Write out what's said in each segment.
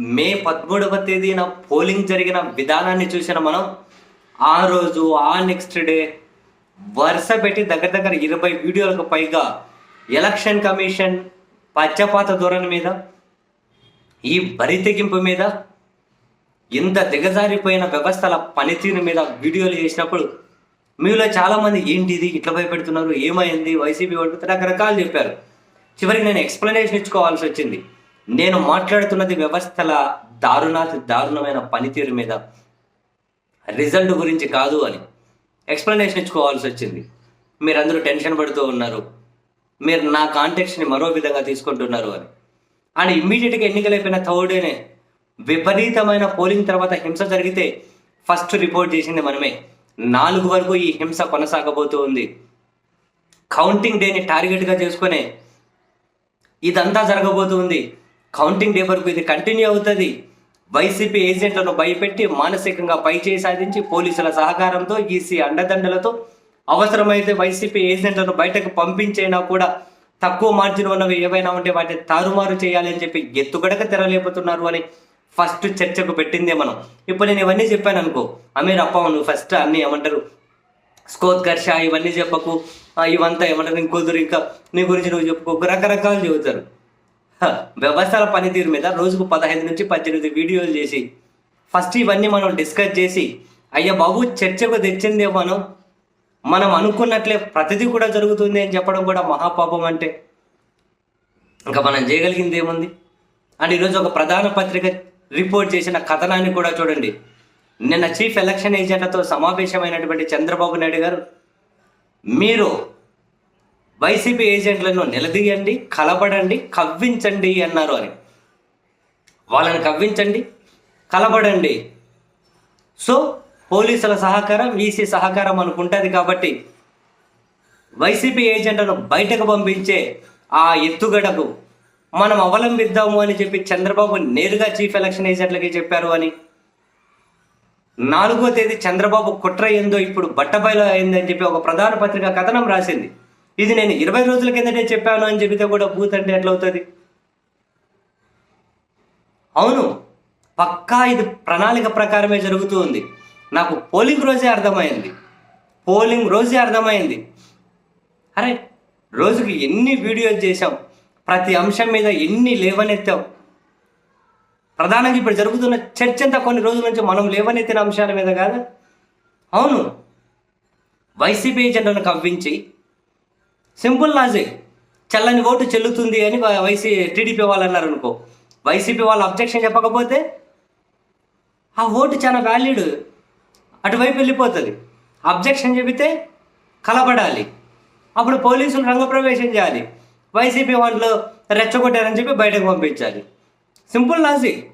మే పదమూడవ తేదీన పోలింగ్ జరిగిన విధానాన్ని చూసిన మనం ఆ రోజు ఆ నెక్స్ట్ డే వరుస పెట్టి దగ్గర దగ్గర ఇరవై వీడియోలకు పైగా ఎలక్షన్ కమిషన్ పచ్చపాత ధోరణి మీద ఈ బరి తెగింపు మీద ఇంత దిగజారిపోయిన వ్యవస్థల పనితీరు మీద వీడియోలు చేసినప్పుడు మీలో చాలామంది ఏంటి ఇది? ఇట్లా భయపెడుతున్నారు ఏమైంది? వైసీపీ వాళ్ళు రకరకాలు చెప్పారు. చివరికి నేను ఎక్స్ప్లెనేషన్ ఇచ్చుకోవాల్సి వచ్చింది. నేను మాట్లాడుతున్నది వ్యవస్థల దారుణాతి దారుణమైన పనితీరు మీద రిజల్ట్ గురించి కాదు అని ఎక్స్ప్లెనేషన్ ఇచ్చుకోవాల్సి వచ్చింది. మీరందరూ టెన్షన్ పడుతూ ఉన్నారు. మీరు నా కాంటాక్ట్స్ని మరో విధంగా తీసుకుంటున్నారు అని. అండ్ ఇమ్మీడియట్గా ఎన్నికలైపోయిన థర్డ్ డేనే విపరీతమైన పోలింగ్ తర్వాత హింస జరిగితే ఫస్ట్ రిపోర్ట్ చేసింది మనమే. నాలుగు వరకు ఈ హింస కొనసాగబోతూ ఉంది. కౌంటింగ్ డేని టార్గెట్గా చేసుకునే ఇదంతా జరగబోతుంది కౌంటింగ్ డే వరకు ఇది కంటిన్యూ అవుతుంది. వైసీపీ ఏజెంట్లను భయపెట్టి మానసికంగా పైచేయి సాధించి పోలీసుల సహకారంతో ఈసీ అండదండలతో అవసరమైతే వైసీపీ ఏజెంట్లను బయటకు పంపించైనా కూడా తక్కువ మార్జిన్ ఉన్నవి ఏవైనా ఉంటే వాటిని తారుమారు చేయాలి అని చెప్పి ఎత్తుగడక తెరలేపుతున్నారు అని ఫస్ట్ చర్చకు పెట్టిందే మనం. ఇప్పుడు నేను ఇవన్నీ చెప్పాను అనుకో. అమీర్ అప్ప నువ్వు ఫస్ట్ అన్ని ఏమంటారు? స్కోత్కర్ష ఇవన్నీ చెప్పకు. ఇవంతా ఏమంటారు? ఇంకొదురు ఇంకా నీ గురించి నువ్వు చెప్పుకో రకరకాలు చెబుతారు. వ్యవస్థల పనితీరు మీద రోజుకు పదహైదు నుంచి పద్దెనిమిది వీడియోలు చేసి ఫస్ట్ ఇవన్నీ మనం డిస్కస్ చేసి అయ్యా బాబు చర్చకు తెచ్చిందే మనం మనం అనుకున్నట్లే ప్రతిదీ కూడా జరుగుతుంది అని చెప్పడం కూడా మహాపాపం అంటే. ఇంకా మనం చేయగలిగింది ఏముంది? అండ్ ఈరోజు ఒక ప్రధాన పత్రిక రిపోర్ట్ చేసిన కథనాన్ని కూడా చూడండి. నిన్న చీఫ్ ఎలక్షన్ ఏజెంట్లతో సమావేశమైనటువంటి చంద్రబాబు నాయుడు గారు మీరు వైసీపీ ఏజెంట్లను నిలదీయండి కలబడండి కవ్వించండి అన్నారు అని. వాళ్ళని కవ్వించండి కలబడండి సో పోలీసుల సహకారం ఈసీ సహకారం అనుకుంటుంది కాబట్టి వైసీపీ ఏజెంట్లను బయటకు పంపించే ఆ ఎత్తుగడకు మనం అవలంబిద్దాము అని చెప్పి చంద్రబాబు నేరుగా చీఫ్ ఎలక్షన్ ఏజెంట్లకి చెప్పారు అని. నాలుగో తేదీ చంద్రబాబు కుట్ర ఏందో ఇప్పుడు బట్టబయలు అయిందని చెప్పి ఒక ప్రధాన పత్రిక కథనం రాసింది. ఇది నేను ఇరవై రోజుల కిందటే చెప్పాను అని చెబితే కూడా బూత్ అంటే ఎట్లవుతుంది అవును పక్కా ఇది ప్రణాళిక ప్రకారమే జరుగుతూ ఉంది. నాకు పోలింగ్ రోజే అర్థమైంది. పోలింగ్ రోజే అర్థమైంది. అరే రోజుకి ఎన్ని వీడియోస్ చేశాం? ప్రతి అంశం మీద ఎన్ని లేవనెత్తాం? ప్రధానంగా ఇప్పుడు జరుగుతున్న చర్చ అంతా కొన్ని రోజుల నుంచి మనం లేవనెత్తిన అంశాల మీద కాదు? అవును వైసీపీ ఏజెంట్లను కవ్వించి సింపుల్ లాజిక్. చల్లని ఓటు చెల్లుతుంది అని వైసీ టీడీపీ వాళ్ళు అన్నారు అనుకో. వైసీపీ వాళ్ళు అబ్జెక్షన్ చెప్పకపోతే ఆ ఓటు చాలా వ్యాల్యూడ్ అటువైపు వెళ్ళిపోతుంది. అబ్జెక్షన్ చెబితే కలబడాలి అప్పుడు పోలీసులు రంగప్రవేశం చేయాలి. వైసీపీ వాళ్ళు రెచ్చగొట్టారని చెప్పి బయటకు పంపించాలి. Simple logic.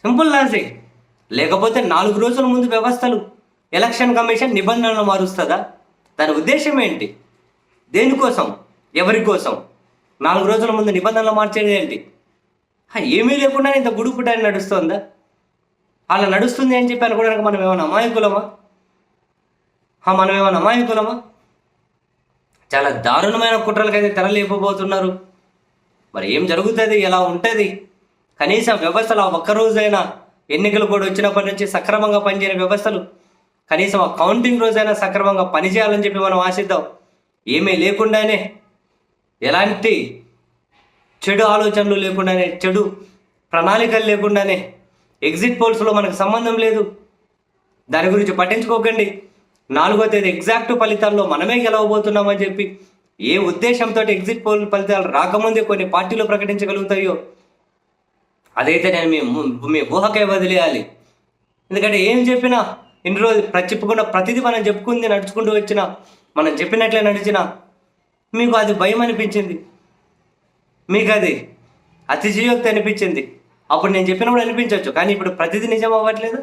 Simple logic. లేకపోతే నాలుగు రోజుల ముందు వ్యవస్థలు. ఎలక్షన్ కమిషన్ నిబంధనలు మారుస్తుందా? దాని ఉద్దేశం ఏంటి? దేనికోసం? ఎవరి కోసం? నాలుగు రోజుల ముందు నిబంధనలు మార్చేది ఏంటి? హా, ఏమీ లేకుండా ఇంత గుడుపుటాన్ని నడుస్తుందా? అలా నడుస్తుంది అని చెప్పి అనుకోవడానికి మనం ఏమైనా అమాయకులమా? హా, మనం ఏమైనా అమాయకులమా? చాలా దారుణమైన కుట్రలకైతే తెరలేపబోతున్నారు. మరి ఏం జరుగుతుంది? ఎలా ఉంటుంది? కనీసం వ్యవస్థలు ఆ ఒక్కరోజైనా ఎన్నికలు కూడా వచ్చినప్పటి నుంచి సక్రమంగా పనిచేయని వ్యవస్థలు కనీసం ఆ కౌంటింగ్ రోజైనా సక్రమంగా పనిచేయాలని చెప్పి మనం ఆశిద్దాం. ఏమీ లేకుండానే ఎలాంటి చెడు ఆలోచనలు లేకుండానే చెడు ప్రణాళికలు లేకుండానే ఎగ్జిట్ పోల్స్లో మనకు సంబంధం లేదు. దాని గురించి పట్టించుకోకండి. నాలుగో తేదీ ఎగ్జాక్ట్ ఫలితాల్లో మనమే గెలవబోతున్నామని చెప్పి ఏ ఉద్దేశంతో ఎగ్జిట్ పోల్ ఫలితాలు రాకముందే కొన్ని పార్టీలు ప్రకటించగలుగుతాయో అదైతే నేను మీ మీ ఊహకే వదిలేయాలి. ఎందుకంటే ఏం చెప్పినా ఇన్ని రోజులు ప్ర- చెప్పుకున్న ప్రతిదీ మనం చెప్పుకుంది నడుచుకుంటూ వచ్చిన మనం చెప్పినట్లే నడిచినా మీకు అది భయం అనిపించింది? మీకు అది అతిశయోక్తి అనిపించింది? అప్పుడు నేను చెప్పినప్పుడు అనిపించవచ్చు కానీ ఇప్పుడు ప్రతిదీ నిజం అవ్వట్లేదు?